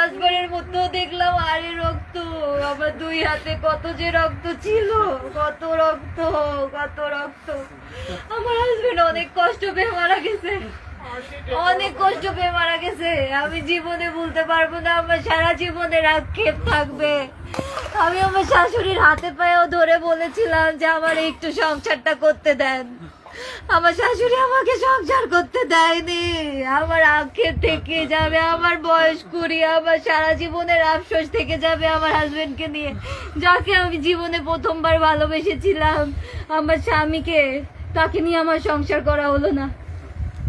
ফার্স্টবারের মতো দেখলাম আরে রক্ত, আমার দুই হাতে কত যে রক্ত ছিল, কত রক্ত কত রক্ত। আমার হাজবেন্ড অনেক কষ্ট পেয়ে মারা গেছে। অনেক কষ্ট পেয়ে মারা গেছে। আমি জীবনে বলতে পারব না, আমার সারা জীবনের আক্ষেপ থাকবে। আমি আমার শাশুড়ির হাতে পায়েও ধরে বলেছিলাম যে আমার একটু সংসারটা করতে দেন। আমার শাশুড়ি আমাকে সংসার করতে দেয়নি। আমার আক্ষেপ থেকে যাবে, আমার বয়স কুড়ি, আমার সারা জীবনের আফসোস থেকে যাবে আমার হাজবেন্ডকে নিয়ে। যাকে আমি জীবনে প্রথমবার ভালোবেসেছিলাম, আমার স্বামীকে, তাকে নিয়ে আমার সংসার করা হলো না।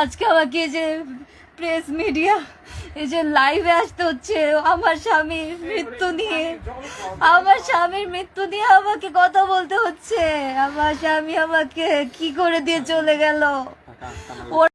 আজকে আমাকে এই যে প্রেস মিডিয়া এই যে লাইভে আসতে হচ্ছে আমার স্বামীর মৃত্যু নিয়ে। আমার স্বামীর মৃত্যু নিয়ে আমাকে কথা বলতে হচ্ছে। আমার স্বামী আমাকে কি করে দিয়ে চলে গেল? ওর